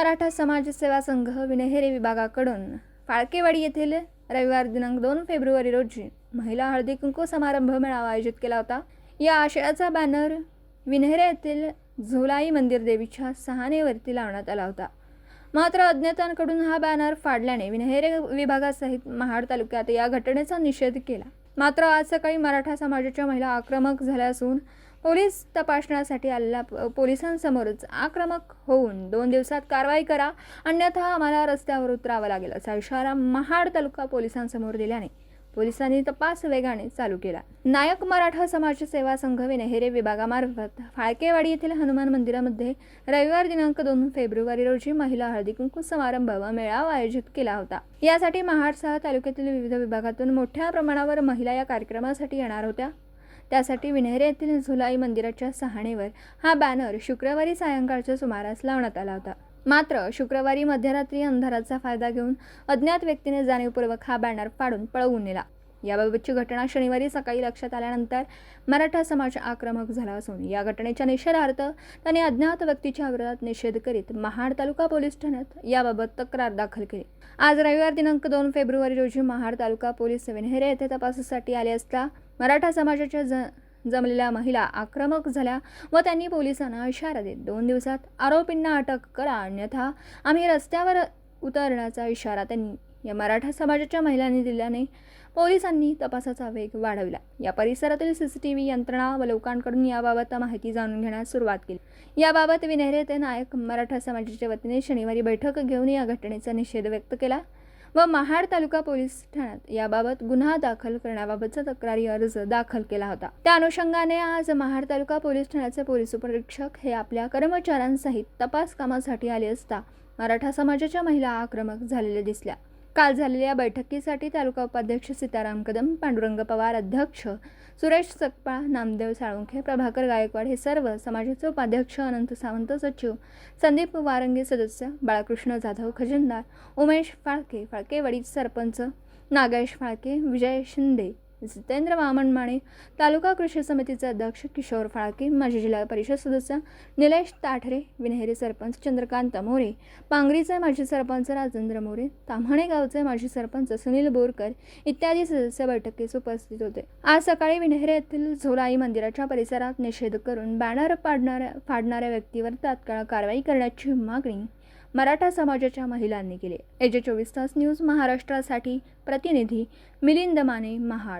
मराठा समाज सेवा संघ विनेहेरे विभागाकडून फाळकेवाडी येथील रविवार दिनांक दोन फेब्रुवारी रोजी महिला हळदी कुंकू समारंभ मेळावा आयोजित केला होता. या आशयाचा बॅनर विनेहेरे येथील झोलाई मंदिर देवीच्या सहानेवरती लावण्यात आला होता. मात्र अज्ञातांकडून हा बॅनर फाडल्याने विनहेरे विभागासहित महाड तालुक्यात या घटनेचा निषेध केला. मात्र आज सकाळी मराठा समाजाच्या महिला आक्रमक झाल्या असून पोलीस तपासण्यासाठी आलेल्या पोलिसांसमोरच आक्रमक होऊन दोन दिवसात कारवाई करा अन्यथा आम्हाला रस्त्यावर उतरावं लागेल असा इशारा महाड तालुका पोलिसांसमोर दिल्याने पोलिसांनी तपास वेगाने चालू केला. नायक मराठा समाज सेवा संघ विनेहेरे विभागामार्फत फाळकेवाडी येथील हनुमान मंदिरामध्ये रविवार दिनांक दोन फेब्रुवारी रोजी महिला हळदी कुंकू समारंभ व मेळावा आयोजित केला होता. यासाठी महाडसह तालुक्यातील विविध विभागातून मोठ्या प्रमाणावर महिला या कार्यक्रमासाठी येणार होत्या. त्यासाठी विनेहरे येथील झुलाई मंदिराच्या सहाणेवर हा बॅनर शुक्रवारी सायंकाळच्या सुमारास लावण्यात आला होता. मात्र शुक्रवारी मध्यरात्री अंधाराचा फायदा घेऊन अज्ञात व्यक्तीने जाणीवपूर्वक हा बॅनर फाडून पळवून नेला. याबाबतची घटना शनिवारी सकाळी लक्षात आल्यानंतर मराठा समाज आक्रमक झाला असून या घटनेच्या निषेधार्थ त्यांनी अज्ञात व्यक्तीच्या विरोधात निषेध करीत महाड तालुका पोलीस ठाण्यात याबाबत तक्रार दाखल केली. आज रविवार दिनांक दोन फेब्रुवारी रोजी महाड तालुका पोलीस विनहेरे येथे तपासासाठी आले असता मराठा समाजाच्या ज जमलेल्या महिला आक्रमक झाल्या व त्यांनी पोलिसांना इशारा देत दोन दिवसात आरोपींना अटक करा अन्यथा आम्ही रस्त्यावर उतरण्याचा इशारा त्यांनी या मराठा समाजाच्या महिलांनी दिल्याने पोलिसांनी तपासाचा वेग वाढविला. या परिसरातील सी सी टी व्ही यंत्रणा व लोकांकडून याबाबत माहिती जाणून घेण्यास सुरुवात केली. याबाबत विनेहरे ते नायक मराठा समाजाच्या वतीने शनिवारी बैठक घेऊन या घटनेचा निषेध व्यक्त केला. व महाड तालुका पोलीस ठाण्यात याबाबत गुन्हा दाखल करण्याबाबतचा तक्रारी अर्ज दाखल केला होता. त्या अनुषंगाने आज महाड तालुका पोलीस ठाण्याचे पोलीस उपनिरीक्षक हे आपल्या कर्मचाऱ्यांसहित तपास कामासाठी आले असता मराठा समाजाच्या महिला आक्रमक झालेल्या दिसल्या. काल झालेल्या बैठकीसाठी तालुका उपाध्यक्ष सीताराम कदम पांडुरंग पवार अध्यक्ष सुरेश सकपाळ नामदेव साळुंखे प्रभाकर गायकवाड हे सर्व समाजाचे उपाध्यक्ष अनंत सावंत सचिव संदीप वारंगे सदस्य बाळकृष्ण जाधव खजिनदार उमेश फाळके फाळके वडील सरपंच नागेश फाळके विजय शिंदे जितेंद्र वामन माने तालुका कृषी समितीचे अध्यक्ष किशोर फाळके माजी जिल्हा परिषद सदस्य निलेश ताठरे विनेहरी सरपंच चंद्रकांत मोरे पांगरीचे माजी सरपंच राजेंद्र मोरे ताम्हाणे गावचे माजी सरपंच सुनील बोरकर इत्यादी सदस्य बैठकीस उपस्थित होते. आज सकाळी विनेहरे येथील झोलाई मंदिराच्या परिसरात निषेध करून बॅनर पाडणाऱ्या फाडणाऱ्या व्यक्तीवर तात्काळ कारवाई करण्याची मागणी मराठा समाजाच्या महिलांनी केली एजे चोवीस तास न्यूज महाराष्ट्रासाठी प्रतिनिधी मिलिंद माने महाड.